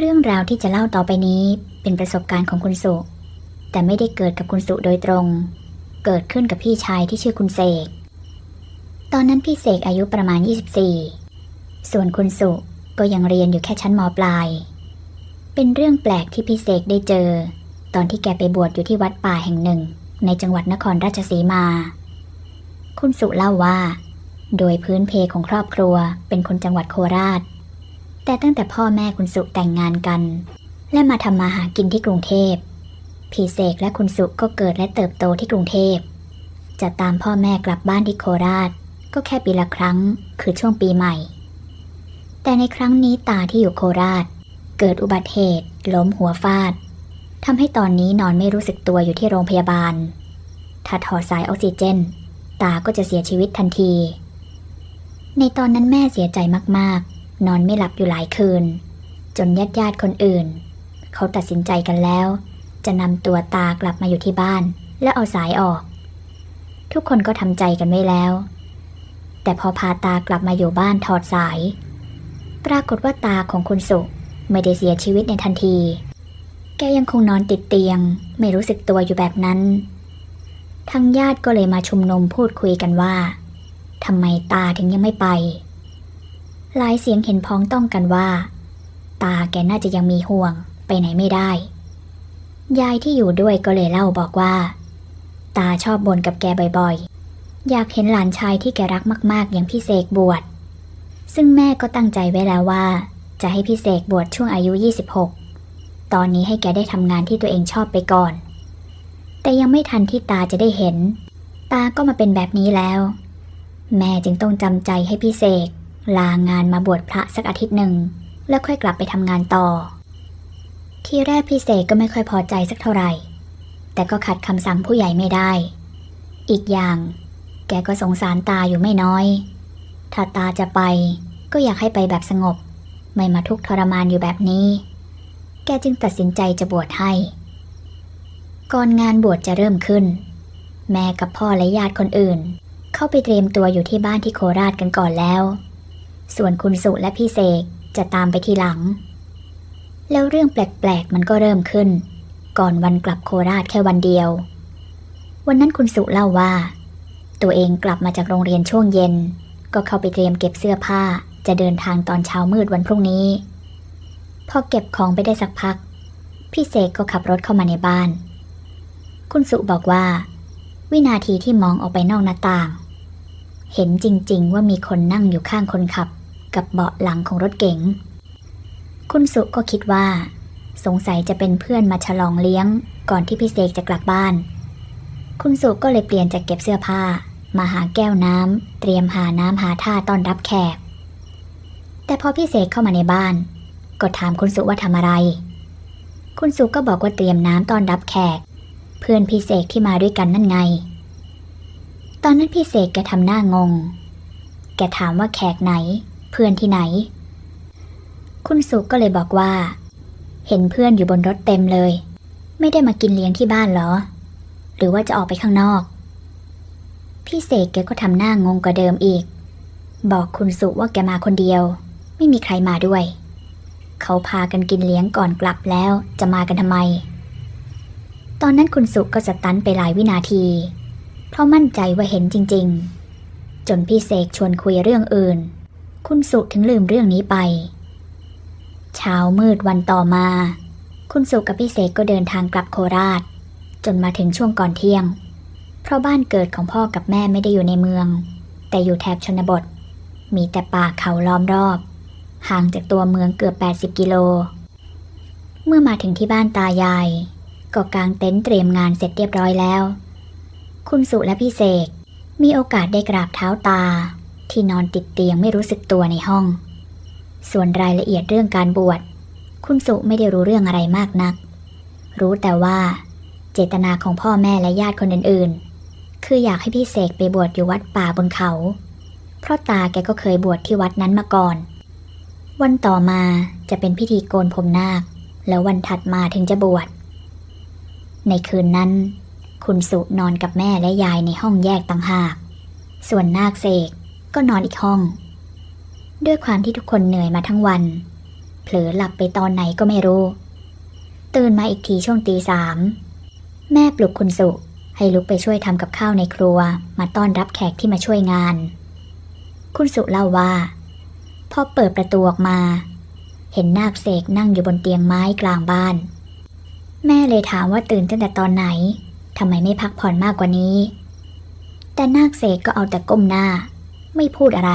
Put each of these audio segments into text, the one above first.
เรื่องราวที่จะเล่าต่อไปนี้เป็นประสบการณ์ของคุณสุ แต่ไม่ได้เกิดกับคุณสุโดยตรง เกิดขึ้นกับพี่ชายที่ชื่อคุณเสก ตอนนั้นพี่เสกอายุประมาณ 24 ส่วนคุณสุก็ยังเรียนอยู่แค่ชั้นมปลาย เป็นเรื่องแปลกที่พี่เสกได้เจอ ตอนที่แกไปบวชอยู่ที่วัดป่าแห่งหนึ่ง ในจังหวัดนครราชสีมา คุณสุเล่าว่า โดยพื้นเพของครอบครัวเป็นคนจังหวัดโคราช แต่ตั้งแต่พ่อแม่คุณสุแต่งงานกัน และมาทำมาหากินที่กรุงเทพพี่เสกและคุณสุก็เกิดและเติบโตที่กรุงเทพ จะตามพ่อแม่กลับบ้านที่โคราช ก็แค่ปีละครั้งคือช่วงปีใหม่ แต่ในครั้งนี้ตาที่อยู่โคราช เกิดอุบัติเหตุล้มหัวฟาดทำให้ตอนนี้นอนไม่รู้สึกตัวอยู่ที่โรงพยาบาล ถ้าถอดสายออกซิเจน ตาก็จะเสียชีวิตทันที ในตอนนั้นแม่เสียใจมากๆ นอนไม่หลับอยู่หลายคืน จนญาติญาติคนอื่น เขาตัดสินใจกันแล้ว จะนำตัวตากลับมาอยู่ที่บ้าน และเอาสายออก ทุกคนก็ทำใจกันไว้แล้ว แต่พอพาตากลับมาอยู่บ้านถอดสาย ปรากฏว่าตาของคุณสุไม่ได้เสียชีวิตในทันที แกยังคงนอนติดเตียง ไม่รู้สึกตัวอยู่แบบนั้นทางญาติก็เลยมาชุมนุมพูดคุยกันว่าทำไมตาถึงยังไม่ไป หลายเสียงเห็นพ้องต้องกันว่า ตาแกน่าจะยังมีห่วงไปไหนไม่ได้ ยายที่อยู่ด้วยก็เลยเล่าบอกว่า ตาชอบบ่นกับแกบ่อยๆ อยากเห็นหลานชายที่แกรักมาก ๆ อย่างพี่เสกบวช ซึ่งแม่ก็ตั้งใจไว้แล้วว่า จะให้พี่เสกบวชช่วงอายุ 26 ตอนนี้ให้แกได้ทำงานที่ตัวเองชอบไปก่อน แต่ยังไม่ทันที่ตาจะได้เห็น ตาก็มาเป็นแบบนี้แล้ว แม่จึงต้องจำใจให้พี่เสก ลางานมาบวชพระสักอาทิตย์หนึ่ง แล้วค่อยกลับไปทำงานต่อ ที่แรกพี่เสกก็ไม่ค่อยพอใจสักเท่าไหร่ แต่ก็ขัดคำสั่งผู้ใหญ่ไม่ได้ อีกอย่าง แกก็สงสารตาอยู่ไม่น้อย ถ้าตาจะไปก็อยากให้ไปแบบสงบ ไม่มาทุกข์ทรมานอยู่แบบนี้ แกจึงตัดสินใจจะบวชให้ ก่อนงานบวชจะเริ่มขึ้น แม่กับพ่อและญาติคนอื่น เข้าไปเตรียมตัวอยู่ที่บ้านที่โคราชกันก่อนแล้ว ส่วนคุณสุและพี่เสกจะตามไปทีหลัง แล้วเรื่องแปลกๆมันก็เริ่มขึ้น ก่อนวันกลับโคราชแค่วันเดียว วันนั้นคุณสุเล่าว่า ตัวเองกลับมาจากโรงเรียนช่วงเย็น ก็เข้าไปเตรียมเก็บเสื้อผ้าจะเดินทางตอนเช้ามืดวันพรุ่งนี้ พอเก็บของไปได้สักพัก พี่เสกก็ขับรถเข้ามาในบ้าน คุณสุบอกว่า วินาทีที่มองออกไปนอกหน้าต่าง เห็นจริงๆว่ามีคนนั่งอยู่ข้างคนขับ กับเบาะหลังของรถเก๋ง คุณสุก็คิดว่า สงสัยจะเป็นเพื่อนมาฉลองเลี้ยง ก่อนที่พี่เสกจะกลับบ้าน คุณสุก็เลยเปลี่ยนจากเก็บเสื้อผ้า มาหาแก้วน้ำเตรียมหาน้ำหาท่าต้อนรับแขก แต่พอพี่เสกเข้ามาในบ้าน ก็ถามคุณสุว่าทำอะไร คุณสุก็บอกว่าเตรียมน้ำต้อนรับแขก เพื่อนพี่เสกที่มาด้วยกันนั่นไง ตอนนั้นพี่เสกแกทำหน้างงแกถามว่าแขกไหน พื่อนที่ไหน คุณสุก็เลยบอกว่า เห็นเพื่อนอยู่บนรถเต็มเลย ไม่ได้มากินเลี้ยงที่บ้านหรอ หรือว่าจะออกไปข้างนอก พี่เสกแกก็ทำหน้างงกว่าเดิมอีก บอกคุณสุว่าแกมาคนเดียว ไม่มีใครมาด้วย เขาพากันกินเลี้ยงก่อนกลับแล้วจะมากันทำไม ตอนนั้นคุณสุก็สตันไปหลายวินาที เพราะมั่นใจว่าเห็นจริง ๆ จนพี่เสกชวนคุยเรื่องอื่น คุณสุถึงลืมเรื่องนี้ไป เช้ามืดวันต่อมา คุณสุกับพี่เสกก็เดินทางกลับโคราช จนมาถึงช่วงก่อนเที่ยง เพราะบ้านเกิดของพ่อกับแม่ไม่ได้อยู่ในเมือง แต่อยู่แถบชนบท มีแต่ป่าเขาล้อมรอบ ห่างจากตัวเมืองเกือบ 80 กิโล เมื่อมาถึงที่บ้านตายาย ก็กางเต็นท์เตรียมงานเสร็จเรียบร้อยแล้ว คุณสุและพี่เสกมีโอกาสได้กราบเท้าตา ที่นอนติดเตียงไม่รู้สึกตัวในห้อง ส่วนรายละเอียดเรื่องการบวช คุณสุไม่ได้รู้เรื่องอะไรมากนัก รู้แต่ว่า เจตนาของพ่อแม่และญาติคนอื่นๆ คืออยากให้พี่เสกไปบวชอยู่วัดป่าบนเขา เพราะตาแกก็เคยบวชที่วัดนั้นมาก่อน วันต่อมาจะเป็นพิธีโกนผมนาค แล้ววันถัดมาถึงจะบวช ในคืนนั้น คุณสุนอนกับแม่และยายในห้องแยกต่างหาก ส่วนนาคเสก ก็นอนอีกห้อง ด้วยความที่ทุกคนเหนื่อยมาทั้งวัน เผลอหลับไปตอนไหนก็ไม่รู้ ตื่นมาอีกทีช่วงตีสามแม่ปลุกคุณสุให้ลุกไปช่วยทำกับข้าวในครัว มาต้อนรับแขกที่มาช่วยงาน คุณสุเล่าว่าพอเปิดประตูออกมา เห็นนาคเสกนั่งอยู่บนเตียงไม้กลางบ้าน แม่เลยถามว่าตื่นตั้งแต่ตอนไหนทำไมไม่พักผ่อนมากกว่านี้ แต่นาคเสกก็เอาแต่ก้มหน้า ไม่พูดอะไร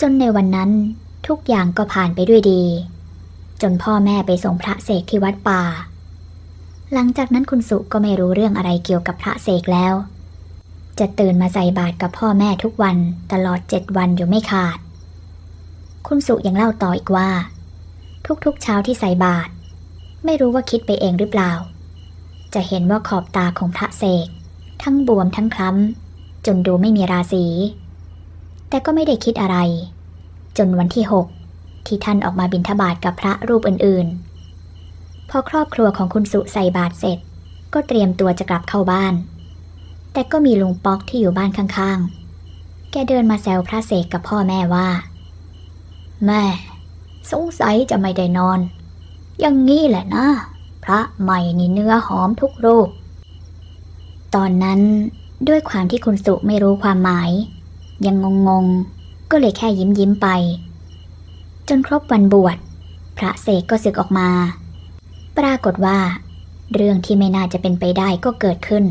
จนในวันนั้นทุกอย่างก็ผ่านไปด้วยดี จนพ่อแม่ไปส่งพระเสกที่วัดป่า หลังจากนั้นคุณสุก็ไม่รู้เรื่องอะไรเกี่ยวกับพระเสกแล้ว จะตื่นมาใส่บาตรกับพ่อแม่ทุกวันตลอดเจ็ดวันอยู่ไม่ขาด คุณสุยังเล่าต่ออีกว่า ทุกๆเช้าที่ใส่บาตรไม่รู้ว่าคิดไปเองหรือเปล่า จะเห็นว่าขอบตาของพระเสกทั้งบวมทั้งคล้ำจนดูไม่มีราศี แต่ก็ไม่ได้คิดอะไร จนวันที่หกที่ท่านออกมาบิณฑบาตกับพระรูปอื่นๆ พอครอบครัวของคุณสุใส่บาตรเสร็จ ก็เตรียมตัวจะกลับเข้าบ้าน แต่ก็มีลุงป๊อกที่อยู่บ้านข้างๆ แกเดินมาแซวพระเสกกับพ่อแม่ว่า แม่ สงสัยจะไม่ได้นอน อย่างงี้แหละนะ พระใหม่นี่เนื้อหอมทุกรูป ตอนนั้นด้วยความที่คุณสุไม่รู้ความหมาย ยังงงๆ ก็เลยแค่ยิ้มยิ้มๆไป จนครบวันบวช พระเสกก็สึกออกมา ปรากฏว่า เรื่องที่ไม่น่าจะเป็นไปได้ก็เกิดขึ้น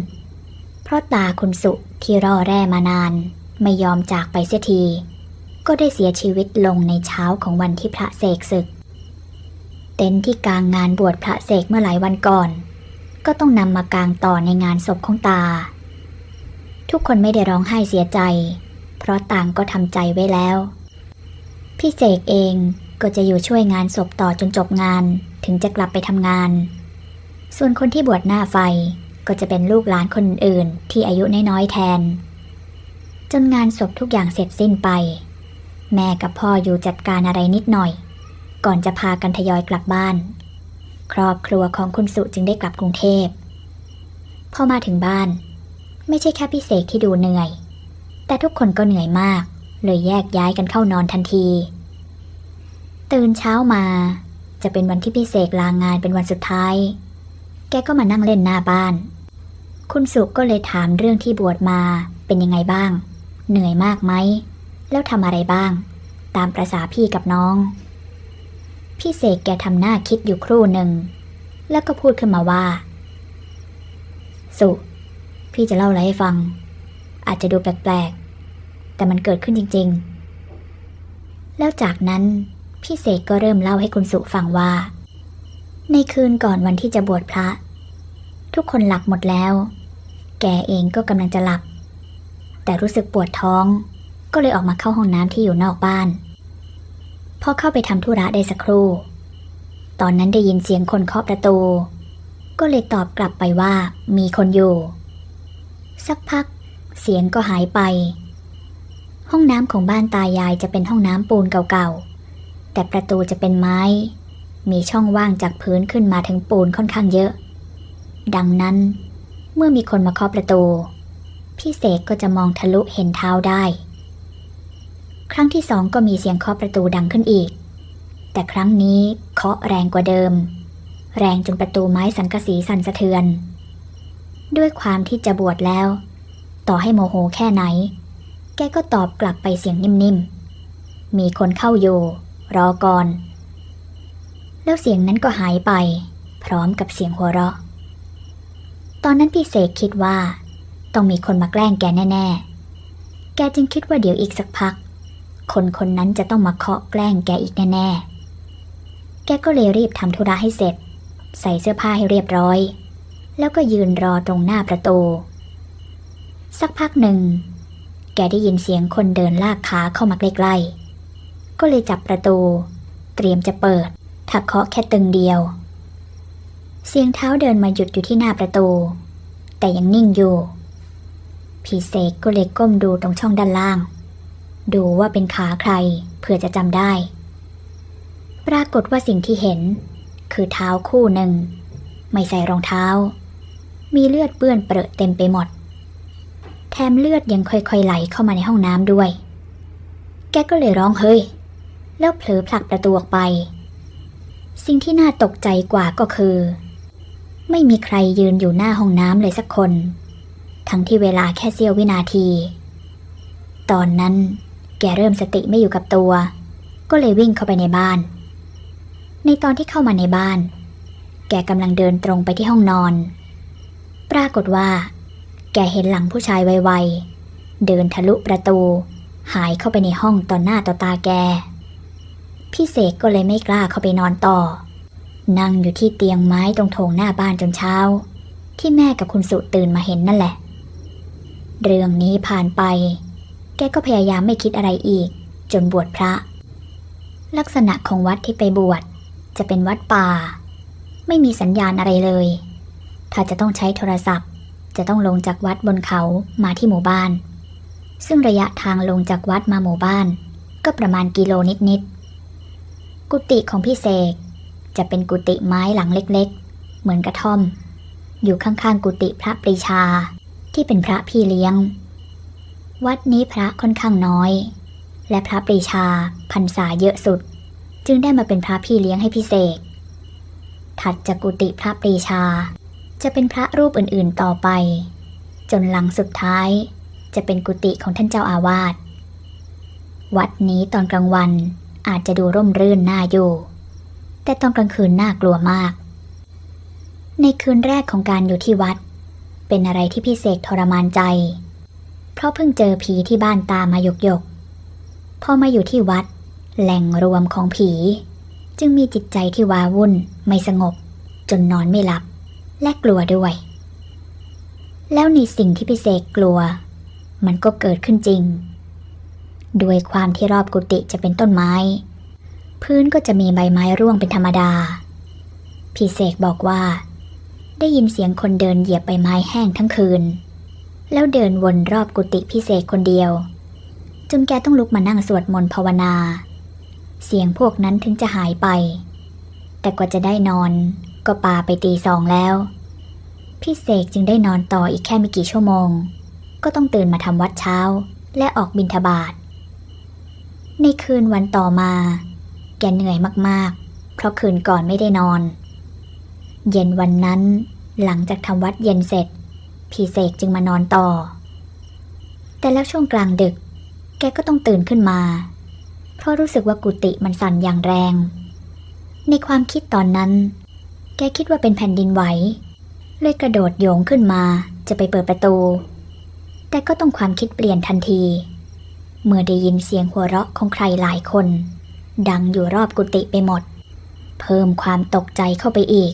เพราะตาคุณสุที่รอแร่มานาน ไม่ยอมจากไปเสียที ก็ได้เสียชีวิตลงในเช้าของวันที่พระเสกศึก เต็นท์ที่กลางงานบวชพระเสกเมื่อหลายวันก่อน ก็ต้องนำมากางต่อในงานศพของตาทุกคนไม่ได้ร้องไห้เสียใจ เพราะต่างก็ทำใจไว้แล้ว พี่เสกเองก็จะอยู่ช่วยงานศพต่อจนจบงาน ถึงจะกลับไปทำงาน ส่วนคนที่บวชหน้าไฟก็จะเป็นลูกหลานคนอื่นที่อายุน้อยๆแทน จนงานศพทุกอย่างเสร็จสิ้นไป แม่กับพ่ออยู่จัดการอะไรนิดหน่อย ก่อนจะพากันทยอยกลับบ้าน ครอบครัวของคุณสุจึงได้กลับกรุงเทพพอมาถึงบ้าน ไม่ใช่แค่พี่เสกที่ดูเหนื่อย แต่ทุกคนก็เหนื่อยมาก เลยแยกย้ายกันเข้านอนทันที ตื่นเช้ามา จะเป็นวันที่พี่เสกลางงานเป็นวันสุดท้าย แกก็มานั่งเล่นหน้าบ้าน คุณสุก็เลยถามเรื่องที่บวชมาเป็นยังไงบ้าง เหนื่อยมากไหม แล้วทำอะไรบ้าง ตามประษาพี่กับน้อง พี่เสกแกทำหน้าคิดอยู่ครู่หนึ่ง แล้วก็พูดขึ้นมาว่า สุ พี่จะเล่าอะไรให้ฟัง อาจจะดูแปลก แต่มันเกิดขึ้นจริง ๆ แล้วจากนั้นพี่เสกก็เริ่มเล่าให้คุณสุฟังว่า ในคืนก่อนวันที่จะบวชพระ ทุกคนหลับหมดแล้ว แกเองก็กำลังจะหลับ แต่รู้สึกปวดท้อง ก็เลยออกมาเข้าห้องน้ำที่อยู่นอกบ้าน พอเข้าไปทำธุระได้สักครู่ ตอนนั้นได้ยินเสียงคนเคาะประตู ก็เลยตอบกลับไปว่ามีคนอยู่ สักพักเสียงก็หายไป ห้องน้ำของบ้านตายายจะเป็นห้องน้ำปูนเก่าๆ แต่ประตูจะเป็นไม้ มีช่องว่างจากพื้นขึ้นมาถึงปูนค่อนข้างเยอะ ดังนั้น เมื่อมีคนมาเคาะประตู พี่เสกก็จะมองทะลุเห็นเท้าได้ ครั้งที่สองก็มีเสียงเคาะประตูดังขึ้นอีก แต่ครั้งนี้เคาะแรงกว่าเดิม แรงจนประตูไม้สังกะสีสั่นสะเทือน ด้วยความที่จะบวชแล้ว ต่อให้โมโหแค่ไหน แกก็ตอบกลับไปเสียงนิ่มๆ มีคนเข้าอยู่รอก่อน แล้วเสียงนั้นก็หายไป พร้อมกับเสียงหัวเราะ ตอนนั้นพี่เสกคิดว่า ต้องมีคนมาแกล้งแกแน่ๆ แกจึงคิดว่าเดี๋ยวอีกสักพัก คนคนนั้นจะต้องมาเคาะแกล้งแกอีกแน่ๆ แกก็เลยรีบทำธุระให้เสร็จ ใส่เสื้อผ้าให้เรียบร้อย แล้วก็ยืนรอตรงหน้าประตู สักพักหนึ่ง กได้ยินเสียงคนเดินลากขาเข้ามาใกล้ๆ ก็เลยจับประตู เตรียมจะเปิดถักเคาะแค่ตึงเดียว เสียงเท้าเดินมาหยุดอยู่ที่หน้าประตู แต่ยังนิ่งอยู่พีเสกก็เลยก้มดูตรงช่องด้านล่าง ดูว่าเป็นขาใครเพื่อจะจำได้ ปรากฏว่าสิ่งที่เห็น คือเท้าคู่หนึ่ง ไม่ใส่รองเท้า มีเลือดเปื้อนเปรอะเต็มไปหมด แถมเลือดยังค่อยๆไหลเข้ามาในห้องน้ำด้วย แกก็เลยร้องเฮ้ย แล้วเผลอผลักประตูออกไป สิ่งที่น่าตกใจกว่าก็คือ ไม่มีใครยืนอยู่หน้าห้องน้ำเลยสักคน ทั้งที่เวลาแค่เสี้ยววินาที ตอนนั้นแกเริ่มสติไม่อยู่กับตัว ก็เลยวิ่งเข้าไปในบ้าน ในตอนที่เข้ามาในบ้าน แกกำลังเดินตรงไปที่ห้องนอน ปรากฏว่า แกเห็นหลังผู้ชายไวๆ เดินทะลุประตู หายเข้าไปในห้องต่อหน้าต่อตาแก พี่เสกก็เลยไม่กล้าเข้าไปนอนต่อ นั่งอยู่ที่เตียงไม้ตรงโถงหน้าบ้านจนเช้า ที่แม่กับคุณสุตื่นมาเห็นนั่นแหละ เรื่องนี้ผ่านไป แกก็พยายามไม่คิดอะไรอีก จนบวชพระ ลักษณะของวัดที่ไปบวชจะเป็นวัดป่า ไม่มีสัญญาณอะไรเลย ถ้าจะต้องใช้โทรศัพท์ จะต้องลงจากวัดบนเขามาที่หมู่บ้าน ซึ่งระยะทางลงจากวัดมาหมู่บ้าน ก็ประมาณกิโลนิดๆกุฏิของพี่เสกจะเป็นกุฏิไม้หลังเล็กๆ เหมือนกระท่อม อยู่ข้างๆกุฏิพระปรีชาที่เป็นพระพี่เลี้ยง วัดนี้พระค่อนข้างน้อย และพระปรีชาพรรษาเยอะสุด จึงได้มาเป็นพระพี่เลี้ยงให้พี่เสกถัดจากกุฏิพระปรีชา จะเป็นพระรูปอื่นๆต่อไป จนหลังสุดท้าย จะเป็นกุฏิของท่านเจ้าอาวาส วัดนี้ตอนกลางวันอาจจะดูร่มรื่นน่าอยู่ แต่ตอนกลางคืนน่ากลัวมาก ในคืนแรกของการอยู่ที่วัด เป็นอะไรที่พี่เสกทรมานใจ เพราะเพิ่งเจอผีที่บ้านตามาหยกหยกพอมาอยู่ที่วัด แหล่งรวมของผี จึงมีจิตใจที่ว้าวุ่นไม่สงบ จนนอนไม่หลับ และกลัวด้วย แล้วในสิ่งที่พี่เสกกลัว มันก็เกิดขึ้นจริง ด้วยความที่รอบกุฏิจะเป็นต้นไม้ พื้นก็จะมีใบไม้ร่วงเป็นธรรมดา พี่เสกบอกว่า ได้ยินเสียงคนเดินเหยียบใบไม้แห้งทั้งคืน แล้วเดินวนรอบกุฏิพี่เสกคนเดียว จนแกต้องลุกมานั่งสวดมนต์ภาวนา เสียงพวกนั้นถึงจะหายไป แต่กว่าจะได้นอน ก็ปาไปตีสองแล้ว พี่เสกจึงได้นอนต่ออีกแค่ไม่กี่ชั่วโมง ก็ต้องตื่นมาทำวัดเช้า และออกบิณฑบาตในคืนวันต่อมา แกเหนื่อยมากๆ เพราะคืนก่อนไม่ได้นอน เย็นวันนั้นหลังจากทำวัดเย็นเสร็จ พี่เสกจึงมานอนต่อ แต่แล้วช่วงกลางดึก แกก็ต้องตื่นขึ้นมา เพราะรู้สึกว่ากุฏิมันสั่นอย่างแรง ในความคิดตอนนั้น แกคิดว่าเป็นแผ่นดินไหว เลยกระโดดโยงขึ้นมาจะไปเปิดประตู แต่ก็ต้องความคิดเปลี่ยนทันที เมื่อได้ยินเสียงหัวเราะของใครหลายคน ดังอยู่รอบกุฏิไปหมด เพิ่มความตกใจเข้าไปอีก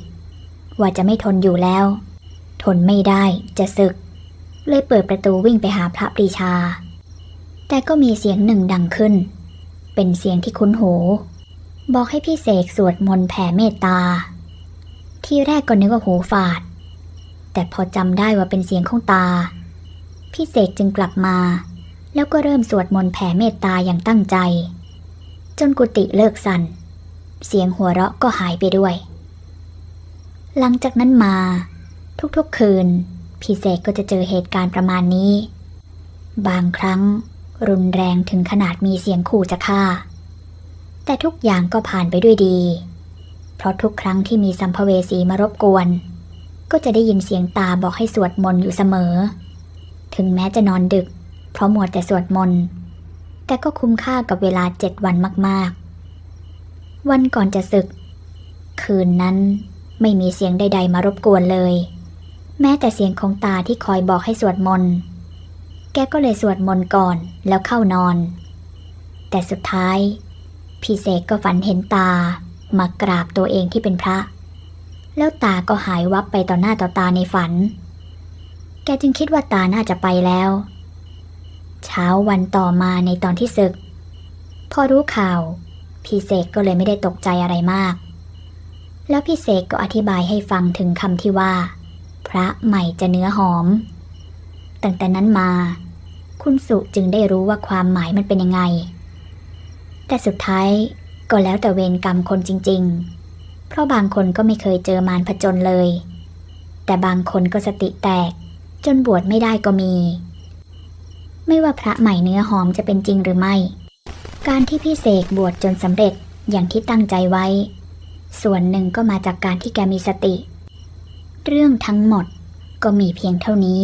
ว่าจะไม่ทนอยู่แล้ว ทนไม่ได้จะศึก เลยเปิดประตูวิ่งไปหาพระปรีชา แต่ก็มีเสียงหนึ่งดังขึ้น เป็นเสียงที่คุ้นหู บอกให้พี่เสกสวดมนต์แผ่เมตตา ที่แรกก็นึกว่าหูฝาด แต่พอจำได้ว่าเป็นเสียงของตา พี่เสกจึงกลับมา แล้วก็เริ่มสวดมนต์แผ่เมตตาอย่างตั้งใจ จนกุฏิเลิกสั่น เสียงหัวเราะก็หายไปด้วย หลังจากนั้นมา ทุกๆคืน พี่เสกก็จะเจอเหตุการณ์ประมาณนี้ บางครั้งรุนแรงถึงขนาดมีเสียงขู่จะฆ่า แต่ทุกอย่างก็ผ่านไปด้วยดี เพราะทุกครั้งที่มีสัมภเวสีมารบกวน ก็จะได้ยินเสียงตาบอกให้สวดมนต์อยู่เสมอ ถึงแม้จะนอนดึก เพราะมัวแต่สวดมนต์ แต่ก็คุ้มค่ากับเวลาเจ็ดวันมากๆ วันก่อนจะศึก คืนนั้นไม่มีเสียงใด ๆ มารบกวนเลย แม้แต่เสียงของตาที่คอยบอกให้สวดมนต์ แกก็เลยสวดมนต์ก่อนแล้วเข้านอน แต่สุดท้าย พี่เสกก็ฝันเห็นตา มากราบตัวเองที่เป็นพระ แล้วตาก็หายวับไปต่อหน้าต่อตาในฝัน แกจึงคิดว่าตาน่าจะไปแล้ว เช้าวันต่อมาในตอนที่ศึก พอรู้ข่าว พี่เสกก็เลยไม่ได้ตกใจอะไรมาก แล้วพี่เสกก็อธิบายให้ฟังถึงคำที่ว่า พระใหม่จะเนื้อหอม ตั้งแต่นั้นมา คุณสุจึงได้รู้ว่าความหมายมันเป็นยังไง แต่สุดท้าย ก็แล้วแต่เวรกรรมคนจริง ๆ เพราะบางคนก็ไม่เคยเจอมารผจญเลย แต่บางคนก็สติแตก จนบวชไม่ได้ก็มี ไม่ว่าพระใหม่เนื้อหอมจะเป็นจริงหรือไม่ การที่พี่เสกบวชจนสำเร็จอย่างที่ตั้งใจไว้ ส่วนหนึ่งก็มาจากการที่แกมีสติ เรื่องทั้งหมดก็มีเพียงเท่านี้